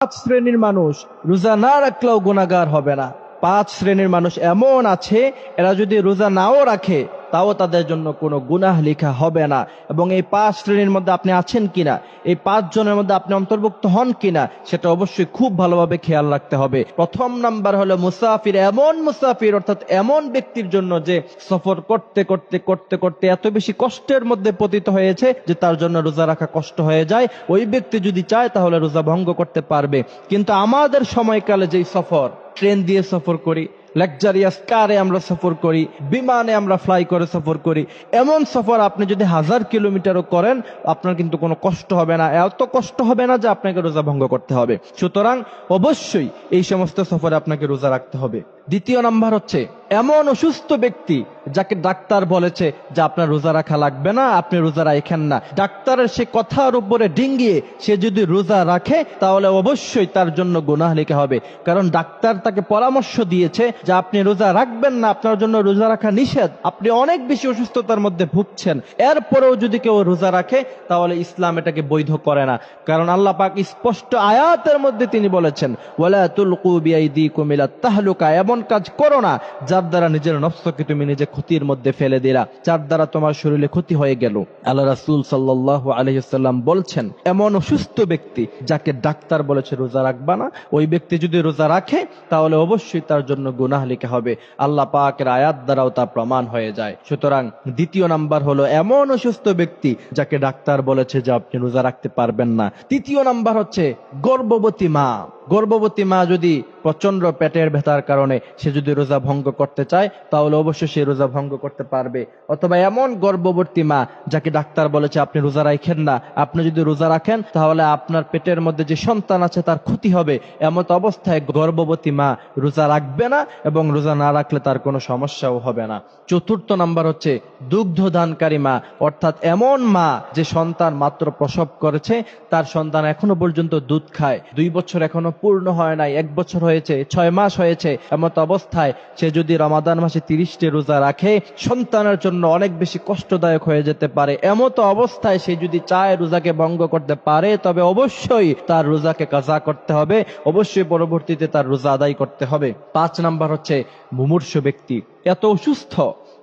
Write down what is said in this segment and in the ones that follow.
পাঁচ শ্রেণির মানুষ রোজা না রাখলেও গুণাগার হবে না। পাঁচ শ্রেণির মানুষ এমন আছে, এরা যদি রোজা নাও রাখে তাও তাদের জন্য কোনো গুনাহ লেখা হবে না। এবং এই পাঁচ শ্রেণির মধ্যে আপনি আছেন কিনা, এই পাঁচ জনের মধ্যে আপনি অন্তর্ভুক্ত হন কিনা, সেটা অবশ্যই খুব ভালোভাবে খেয়াল রাখতে হবে। প্রথম নাম্বার হলো মুসাফির, এমন মুসাফির, অর্থাৎ এমন ব্যক্তির জন্য যে সফর করতে করতে করতে করতে এত বেশি কষ্টের মধ্যে পতিত হয়েছে যে তার জন্য রোজা রাখা কষ্ট হয়ে যায়। ওই ব্যক্তি যদি চায় তাহলে রোজা ভঙ্গ করতে পারবে। কিন্তু আমাদের সময়কালে যেই সফর, ট্রেন দিয়ে সফর করি লাক্সারিয়াস কারে আমরা সফর করি, বিমানে আমরা ফ্লাই করে সফর করি। এমন সফর আপনি যদি হাজার কিলোমিটারও করেন, আপনার কিন্তু কোনো কষ্ট হবে না। এত কষ্ট হবে না যে আপনাকে রোজা ভঙ্গ করতে হবে। সুতরাং অবশ্যই এই সমস্ত সফরে আপনাকে রোজা রাখতে হবে। দ্বিতীয় নাম্বার হচ্ছে, এমন অসুস্থ ব্যক্তি যাকে ডাক্তার বলেছে যে আপনার রোজা রাখা লাগবে না, আপনি রোজা রাখেন না। ডাক্তারের সে কথার উপরে ডিঙ্গিয়ে সে যদি রোজা রাখে, তাহলে অবশ্যই তার জন্য গুনাহ লেখা হবে। কারণ ডাক্তার তাকে পরামর্শ দিয়েছে যে আপনি রোজা রাখবেন না, আপনার জন্য রোজা রাখা নিষেধ। আপনি অনেক বেশি অসুস্থতার মধ্যে ভুগছেন। এরপরেও যদি কেউ রোজা রাখে, তাহলে ইসলাম এটাকে বৈধ করে না। কারণ আল্লাহ পাক স্পষ্ট আয়াতের মধ্যে তিনি বলেছেন, ওয়ালা তুলকু বিআইদিকুম ইলা তাহলুকা। এমন কাজ করো না, যার দ্বারা নিজের নফসকে তুমি নিজে ক্ষতির মধ্যে ফেলে দিলা, যার দ্বারা তোমার শরীরে ক্ষতি হয়ে গেল। আল্লাহ রাসূল সাল্লাল্লাহু আলাইহি সাল্লাম বলছেন, এমন অসুস্থ ব্যক্তি যাকে ডাক্তার বলেছে রোজা রাখবা না, ওই ব্যক্তি যদি রোজা রাখে, তাহলে অবশ্যই তার জন্য গুনাহ লেখা হবে। আল্লাহ পাকের আয়াত দ্বারাও তা প্রমাণ হয়ে যায়। সুতরাং দ্বিতীয় নাম্বার হলো, এমন অসুস্থ ব্যক্তি যাকে ডাক্তার বলেছে যে আপনি রোজা রাখতে পারবেন না। তৃতীয় নাম্বার হচ্ছে, গর্ভবতী মা। গর্ভবতী মা যদি প্রচণ্ড পেটের ব্যথার কারণে সে যদি রোজা ভঙ্গ করতে চায়, তাহলে অবশ্যই সে রোজা ভঙ্গ করতে পারবে। অথবা এমন গর্ভবতী মা যাকে ডাক্তার বলেছে, আপনি রোজা রাখেন না। আপনি যদি রোজা রাখেন, তাহলে আপনার পেটের মধ্যে যে সন্তান আছে, তার ক্ষতি হবে। এমত অবস্থায় গর্ভবতী মা রোজা রাখবে না এবং রোজা না রাখলে তার কোনো সমস্যাও হবে না। চতুর্থ নাম্বার হচ্ছে দুগ্ধ দানকারী মা। অর্থাৎ এমন মা যে সন্তান মাত্র প্রসব করেছে, তার সন্তান এখনও পর্যন্ত দুধ খায়। দুই বছর এখনও পূর্ণ হয় নাই, এক বছর হয়েছে, ছয় মাস হয়েছে, এমত অবস্থায় সে যদি রমাদান মাসে তিরিশটি রোজা রাখে, সন্তানের জন্য অনেক বেশি কষ্টদায়ক হয়ে যেতে পারে। এমত অবস্থায় সে যদি চায় রোজাকে ভঙ্গ করতে পারে, তবে অবশ্যই তার রোজাকে কাজা করতে হবে, অবশ্যই পরবর্তীতে তার রোজা আদায় করতে হবে। পাঁচ নাম্বার হচ্ছে মুমূর্ষ ব্যক্তি। এত অসুস্থ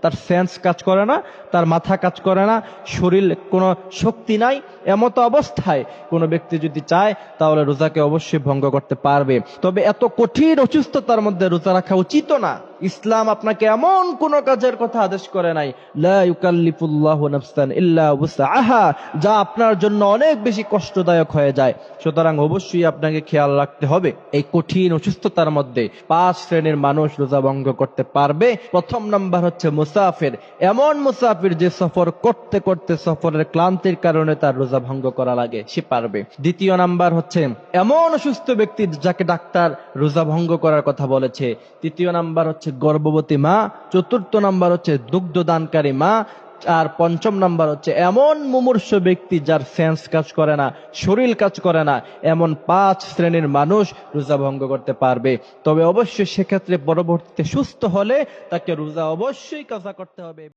তার সেন্স কাজ করে না, তার মাথা কাজ করে না, শরীর কোনো শক্তি নাই, এমতো অবস্থায় কোনো ব্যক্তি যদি চায় তাহলে রোজাকে অবশ্যই ভঙ্গ করতে পারবে। তবে এত কঠিন অসুস্থতার মধ্যে রোজা রাখা উচিত না। ইসলাম আপনাকে এমন কোন কাজের কথা আদেশ করে নাই। যা আপনার জন্য অনেক বেশি কষ্টদায়ক হয়ে যায়। সুতরাং অবশ্যই আপনাকে খেয়াল রাখতে হবে, এই কঠিন অসুস্থতার মধ্যে পাঁচ শ্রেণির মানুষ রোজা ভঙ্গ করতে পারবে। প্রথম নাম্বার হচ্ছে মুসাফির। এমন মুসাফির যে সফর করতে করতে সফরের ক্লান্তির কারণে তার রোজা ভঙ্গ করা লাগে, সে পারবে। দ্বিতীয় নাম্বার হচ্ছে এমন অসুস্থ ব্যক্তি যাকে ডাক্তার রোজা ভঙ্গ করার কথা বলেছে। তৃতীয় নাম্বার হচ্ছে গর্ভবতী মা, চতুর্থ নাম্বার হচ্ছে দুগ্ধ দানকারী মা, আর পঞ্চম নাম্বার হচ্ছে এমন মুমূর্ষ ব্যক্তি যার সেন্স কাজ করে না, শরীর কাজ করে না, এমন পাঁচ শ্রেণির মানুষ রোজা ভঙ্গ করতে পারবে। তবে অবশ্যই সেক্ষেত্রে পরবর্তীতে সুস্থ হলে তাকে রোজা অবশ্যই কাজা করতে হবে।